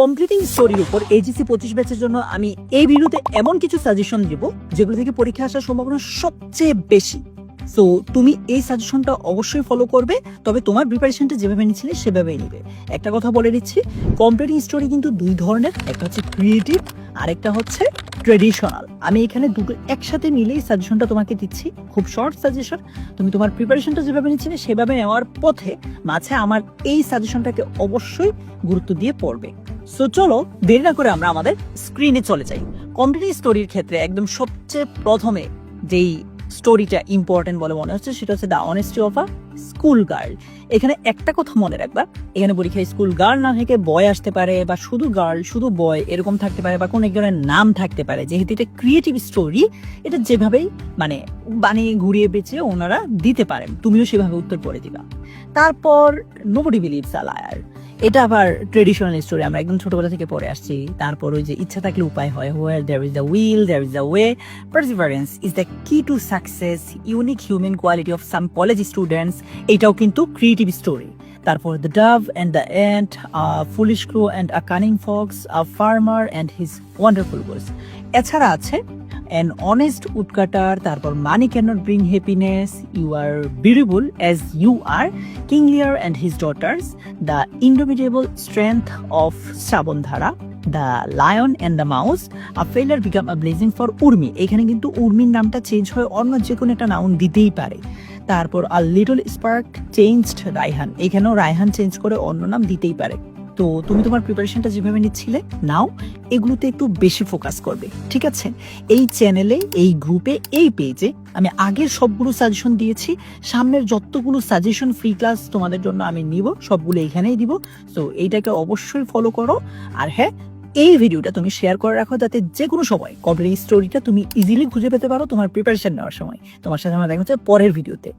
Completing স্টোরির উপর এজিসি পঁচিশ ব্যাচের জন্য আমি এই ভিডিওতে এমন কিছু সাজেশন দিব, যেগুলো থেকে পরীক্ষা আসার সম্ভাবনা সবচেয়ে বেশি। সো তুমি এই সাজেশনটা অবশ্যই ফলো করবে, তবে তোমার প্রিপারেশনটা যেভাবে নিচ্ছিলে সেভাবেই নিবে। একটা কথা বলে দিচ্ছি কমপ্লিটিং স্টোরি কিন্তু দুই ধরনের, একটা হচ্ছে ক্রিয়েটিভ আর একটা হচ্ছে ট্রেডিশনাল আমি এখানে দুটো একসাথে মিলেই সাজেশনটা তোমাকে দিচ্ছি, খুব শর্ট সাজেশন তুমি তোমার প্রিপারেশনটা যেভাবে নিচ্ছিলে সেভাবে নেওয়ার পথে মাঝে আমার এই সাজেশনটাকে অবশ্যই গুরুত্ব দিয়ে পড়বে। সো চলো, দেরি না করে আমরা আমাদের স্ক্রিনে চলে যাই। কম্পিউটার স্টোরির ক্ষেত্রে একদম সবচেয়ে প্রথমে যেই স্টোরিটা ইম্পর্টেন্ট বলে মনে হচ্ছে, সেটা হচ্ছে the honesty of a school girl এখানে একটা কথা মনে রাখবা, এখানে পরীক্ষায় স্কুল গার্ল না থেকে বয় আসতে পারে, বা শুধু গার্ল শুধু বয় এরকম থাকতে পারে, বা কোনো একজনের নাম থাকতে পারে। যেহেতু এটা ক্রিয়েটিভ স্টোরি এটা যেভাবেই মানে বানিয়ে ঘুরিয়ে বেঁচে ওনারা দিতে পারেন, তুমিও সেভাবে উত্তর পড়ে দিবা। তারপর নোবডি বিলিভস আ লায়ার এটা আবার ট্রেডিশনাল স্টোরি আমরা একদম ছোটবেলা থেকে পড়ে আসছি। তারপর ওই যে ইচ্ছা থাকলে উপায় হয় where there is the will there is the way perseverance is the key to success unique human quality of some college students এটাও কিন্তু ক্রিয়েটিভ স্টোরি তারপর the dove and the ant foolish crow and a cunning fox a farmer and his wonderful goose এছাড়া আছে an honest woodcutter তারপর money can't bring happiness you are beautiful as you are King Lear and his daughters the indomitable strength of Srabondhara the lion and the mouse a failure become a blessing for Urmi এখানে কিন্তু উর্মির নামটা change হয়ে, অন্য যে কোনো একটা noun দিতেই পারে। তারপর a little spark changed Raihan এখানেও রায়হান চেঞ্জ করে অন্য নাম দিতেই পারে। তো তুমি তোমার প্রিপারেশনটা যেভাবে নিচ্ছিলে, নাও এগুলোতে একটু বেশি ফোকাস করবে, ঠিক আছে? এই চ্যানেলে এই গ্রুপে এই পেজে আমি আগের সবগুলো সাজেশন দিয়েছি, সামনের যতগুলো সাজেশন ফ্রি ক্লাস তোমাদের জন্য আমি নিব, সবগুলো এখানেই দিব তো এইটাকে অবশ্যই ফলো করো। আর হ্যাঁ এই ভিডিওটা তুমি শেয়ার করে রাখো যাতে যে কোনো সময় কমপ্লিট স্টোরিটা তুমি ইজিলি খুঁজে পেতে পারো তোমার প্রিপারেশন নেওয়ার সময়। তোমার সাথে আমার দেখা হচ্ছে পরের ভিডিওতে